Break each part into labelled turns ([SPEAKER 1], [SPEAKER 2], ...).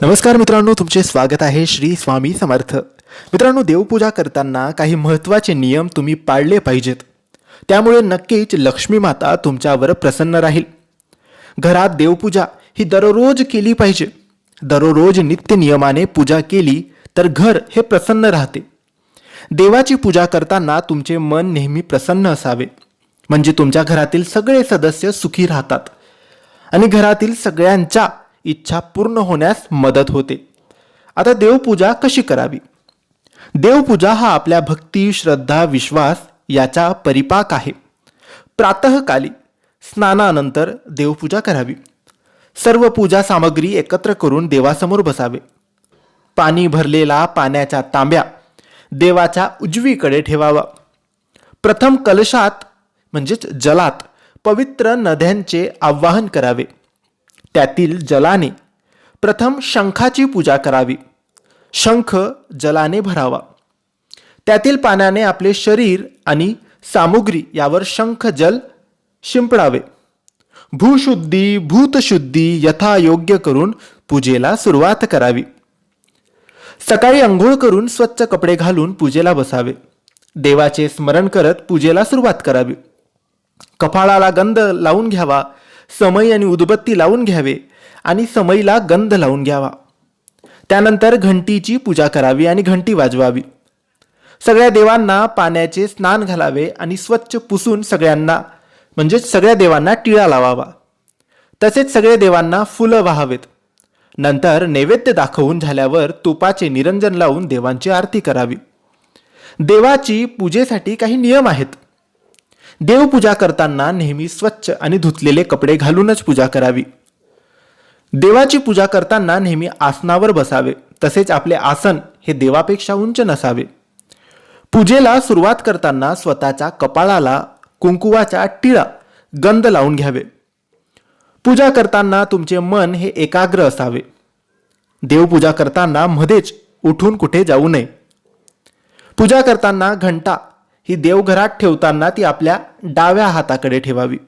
[SPEAKER 1] नमस्कार मित्रांनो तुमचे स्वागत आहे श्री स्वामी समर्थ. मित्रांनो देवपूजा करताना काही महत्त्वाचे नियम तुम्ही पाळले पाहिजेत. त्यामुळे नक्कीच लक्ष्मी माता तुमच्यावर प्रसन्न राहील. घरात देवपूजा ही दररोज केली पाहिजे. दररोज नित्य नियमाने पूजा केली तर घर हे प्रसन्न राहते. देवाची पूजा करताना तुमचे मन नेहमी प्रसन्न असावे. म्हणजे तुमच्या घरातील सगळे सदस्य सुखी राहतात. आणि घरातील सगळ्यांच्या इच्छा पूर्ण होण्यास मदत होते. आता देवपूजा कशी करावी? देवपूजा हा आपल्या भक्ती श्रद्धा विश्वास याचा परिपाक आहे. प्रातःकाली स्नानानंतर देवपूजा करावी. सर्व पूजा सामग्री एकत्र करून देवासमोर बसावे. पाणी भरलेला पाण्याच्या तांब्या देवाच्या उजवीकडे ठेवावा. प्रथम कलशात म्हणजेच जलात पवित्र नद्यांचे आवाहन करावे. त्यातील जलाने प्रथम शंखाची पूजा करावी. शंख जलाने भरावा. त्यातील पाण्याने आपले शरीर आणि सामुग्री यावर शंख जल शिंपडावे. भूशुद्धी भूतशुद्धी यथायोग्य करून पूजेला सुरुवात करावी. सकाळी अंघोळ करून स्वच्छ कपडे घालून पूजेला बसावे. देवाचे स्मरण करत पूजेला सुरुवात करावी. कपाळाला गंध लावून घ्यावा. समई आणि उदबत्ती लावून घ्यावे आणि समईला गंध लावून घ्यावा. त्यानंतर घंटीची पूजा करावी आणि घंटी वाजवावी. सगळ्या देवांना पाण्याचे स्नान घालावे आणि स्वच्छ पुसून सगळ्यांना म्हणजेच सगळ्या देवांना टिळा लावावा. तसेच सगळ्या देवांना फुलं वाहावेत. नंतर नैवेद्य दाखवून झाल्यावर तुपाचे निरंजन लावून देवांची आरती करावी. देवाची पूजेसाठी काही नियम आहेत. देवपूजा करताना नेहमी स्वच्छ आणि धुतलेले कपडे घालूनच पूजा करावी. देवाची पूजा करताना नेहमी आसनावर बसावे तसेच आपले आसन हे देवापेक्षा उंच नसावे. पूजेला सुरुवात करताना स्वतःच्या कपाळाला कुंकुवाचा टिळा गंध लावून घ्यावे. पूजा करताना तुमचे मन हे एकाग्र असावे. देवपूजा करताना मध्येच उठून कुठे जाऊ नये. पूजा करताना घंटा ही देवघरात ठेवताना ती आपल्या डाव्या हाताकडे ठेवावी.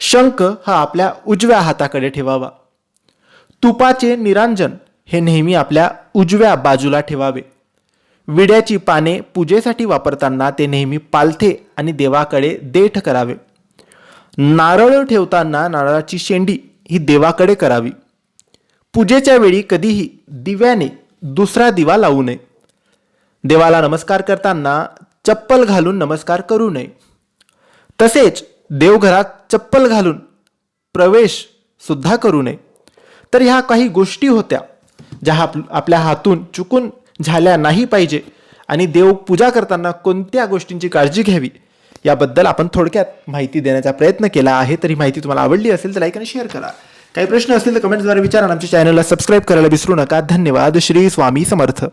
[SPEAKER 1] शंख हा आपल्या उजव्या हाताकडे ठेवावा. तुपाचे निरांजन हे नेहमी आपल्या उजव्या बाजूला ठेवावे. विड्याची पाने पूजेसाठी वापरताना ते नेहमी पालथे आणि देवाकडे देठ करावे. नारळ ठेवताना नारळाची शेंडी ही देवाकडे करावी. पूजेच्या वेळी कधीही दिव्याने दुसरा दिवा लावू नये. देवाला नमस्कार करताना चप्पल घालून नमस्कार करू नये. तसेच देवघरात चप्पल घालून प्रवेश सुद्धा करू नये. तर ह्या काही गोष्टी होत्या ज्या आप आपल्या हातून चुकून झाल्या नाही पाहिजे आणि देव पूजा करताना कोणत्या गोष्टींची काळजी घ्यावी याबद्दल आपण थोडक्यात माहिती देण्याचा प्रयत्न केला आहे. तरी माहिती तुम्हाला आवडली असेल तर लाईक आणि शेअर करा. काही प्रश्न असतील तर कमेंट्सद्वारे विचारा आमच्या चॅनलला सबस्क्राईब करायला विसरू नका. धन्यवाद. श्री स्वामी समर्थ.